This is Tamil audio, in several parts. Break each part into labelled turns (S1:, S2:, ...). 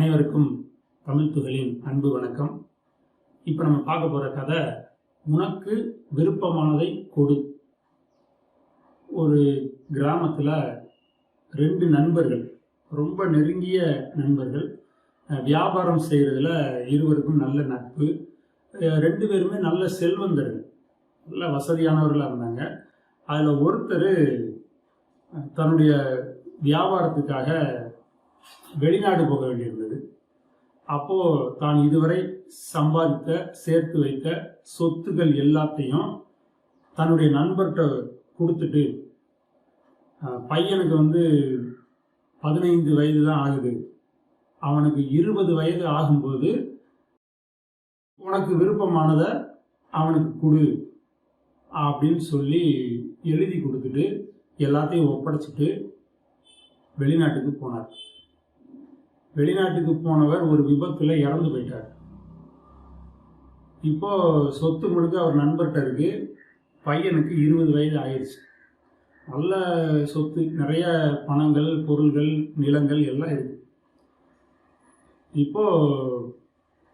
S1: அனைவருக்கும் தமிழ் புகழின் அன்பு வணக்கம். இப்போ நம்ம பார்க்க போகிற கதை உனக்கு விருப்பமானதை கொடு. ஒரு கிராமத்தில் ரெண்டு நண்பர்கள் ரொம்ப நெருங்கிய நண்பர்கள் வியாபாரம் செய்கிறதுல இருவருக்கும் நல்ல நட்பு ரெண்டு பேருமே நல்ல செல்வந்தர்கள் நல்ல வசதியானவர்களாக இருந்தாங்க. அதில் ஒருத்தர் தன்னுடைய வியாபாரத்துக்காக வெளிநாடு போக வேண்டியிருந்தது. அப்போ தான் இதுவரை சம்பாதித்த சேர்த்து வைத்த சொத்துக்கள் எல்லாத்தையும் தன்னுடைய நண்பர்கிட்ட கொடுத்துட்டு பையனுக்கு வந்து பதினைந்து வயது தான் ஆகுது. அவனுக்கு இருபது வயது ஆகும்போது உனக்கு விருப்பமானதை அவனுக்கு கொடு அப்படின்னு சொல்லி எழுதி கொடுத்துட்டு எல்லாத்தையும் ஒப்படைச்சிட்டு வெளிநாட்டுக்கு போனார். வெளிநாட்டுக்கு போனவர் ஒரு விபத்தில் இறந்து போயிட்டார். இப்போ சொத்து முழுக்க அவர் நண்பர்கிட்ட இருக்கு. பையனுக்கு இருபது வயது ஆயிடுச்சு நல்ல சொத்து நிறைய பணங்கள் பொருள்கள் நிலங்கள் எல்லாம் இருக்கு. இப்போ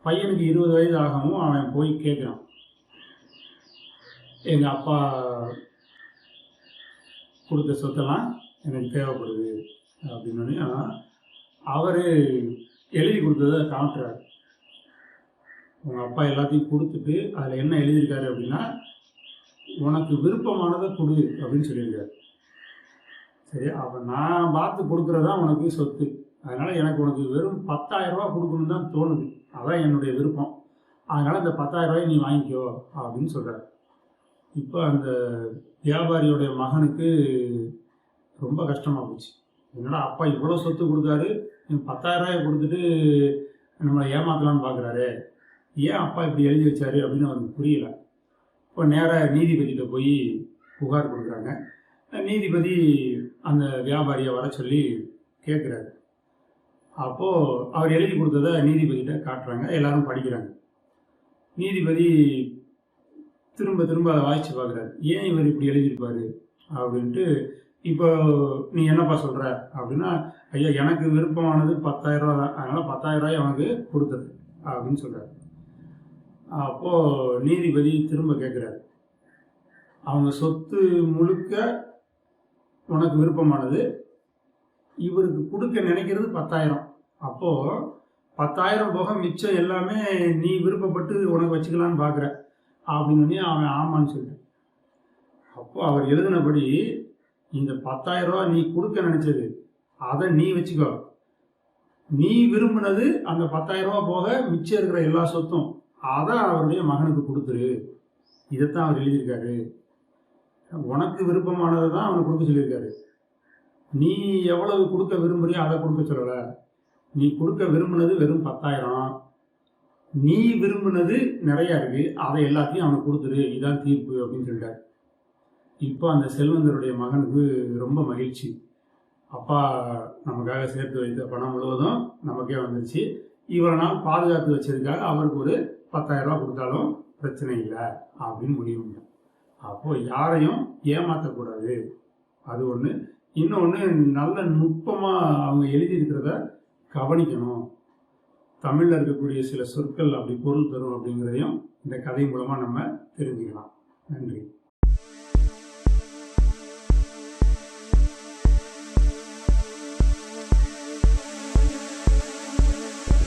S1: பையனுக்கு இருபது வயது ஆகவும் அவன் போய் கேட்குறான் எங்கள் அப்பா கொடுத்த சொத்தெல்லாம் எனக்கு தேவைப்படுது அப்படின்னு. அவர் எழுதி கொடுத்ததை காட்டுறாரு உங்கள் அப்பா எல்லாத்தையும் கொடுத்துட்டு அதில் என்ன எழுதியிருக்காரு அப்படின்னா உனக்கு விருப்பமானதை கொடு அப்படின்னு சொல்லியிருக்காரு. சரி அப்போ நான் பார்த்து கொடுக்குறதா உனக்கு சொத்து. அதனால் எனக்கு உனக்கு வெறும் பத்தாயிரரூபா கொடுக்கணும்னு தான் தோணுது. அதான் என்னுடைய விருப்பம். அதனால் இந்த பத்தாயிரரூபாயை நீ வாங்கிக்கோ அப்படின்னு சொல்கிறார் இப்போ அந்த வியாபாரியோடைய மகனுக்கு ரொம்ப கஷ்டமாக போச்சு. என்னடா அப்பா இவ்வளோ சொத்து கொடுத்தாரு நீ 10000 ரூபாயை கொடுத்துட்டு நம்மளை ஏமாற்றலான்னு பார்க்குறாரு ஏன் அப்பா இப்படி எழுதி வச்சாரு அப்படின்னு அவருக்கு புரியல. இப்போ நேராக நீதிபதியிட்ட போய் புகார் கொடுக்குறாங்க. நீதிபதி அந்த வியாபாரியை வர சொல்லி கேட்குறாரு அப்போது அவர் எழுதி கொடுத்ததை நீதிபதிகிட்ட காட்டுறாங்க. எல்லாரும் படிக்கிறாங்க. நீதிபதி திரும்ப திரும்ப அதை வாசித்து பார்க்குறாரு ஏன் இவர் இப்படி எழுதியிருப்பார்? அப்படின்ட்டு இப்போ நீ என்னப்பா சொல்கிற அப்படின்னா ஐயா எனக்கு விருப்பமானது 10000 ரூபா தான். அதனால் 10000 ரூபாய் அவனுக்கு கொடுத்தது அப்படின்னு சொல்கிறாரு அப்போது நீதிபதி திரும்ப கேட்குறாரு அவங்க சொத்து முழுக்க உனக்கு விருப்பமானது இவருக்கு கொடுக்க நினைக்கிறது பத்தாயிரம். அப்போது பத்தாயிரம் போக மிச்சம் எல்லாமே நீ விருப்பப்பட்டு உனக்கு வச்சுக்கலான்னு பார்க்குற அப்படின்னு அவன் ஆமான்னு சொல்லிட்டான். அப்போ அவர் எழுதினபடி இந்த 10000 ரூபா நீ கொடுக்க நினைச்சது அதை நீ வச்சுக்கோ. நீ விரும்பினது அந்த 10000 ரூபா போக மிச்சம் இருக்கிற எல்லா சொத்தும் அதை அவருடைய மகனுக்கு கொடுத்துரு. இதைத்தான் அவர் எழுதியிருக்காரு. உனக்கு விருப்பமானதை தான் அவனுக்கு கொடுக்க சொல்லியிருக்காரு. நீ எவ்வளவு கொடுக்க விரும்புறியோ அதை கொடுக்க சொல்லலை. நீ கொடுக்க விரும்பினது வெறும் பத்தாயிரம். நீ விரும்பினது நிறையா இருக்கு அதை எல்லாத்தையும் அவனுக்கு கொடுத்துரு. இதான் தீர்ப்பு அப்படின்னு சொல்லிட்டாரு. இப்போ அந்த செல்வந்தருடைய மகனுக்கு ரொம்ப மகிழ்ச்சி. அப்பா நமக்காக சேர்த்து வைத்த பணம் முழுவதும் நமக்கே வந்துருச்சு. இவரை நான் பாதுகாத்து வச்சதுக்காக அவருக்கு ஒரு பத்தாயிரம் ரூபா கொடுத்தாலும் பிரச்சனை இல்லை அப்படின்னு முடிவு அப்போது யாரையும் ஏமாற்றக்கூடாது அது ஒன்று இன்னொன்று நல்ல நுட்பமாக அவங்க எழுதியிருக்கிறத கவனிக்கணும். தமிழில் இருக்கக்கூடிய சில சொற்கள் அப்படி பொருள் தரும் அப்படிங்கிறதையும் இந்த கதை மூலமாக நம்ம தெரிஞ்சுக்கலாம். நன்றி.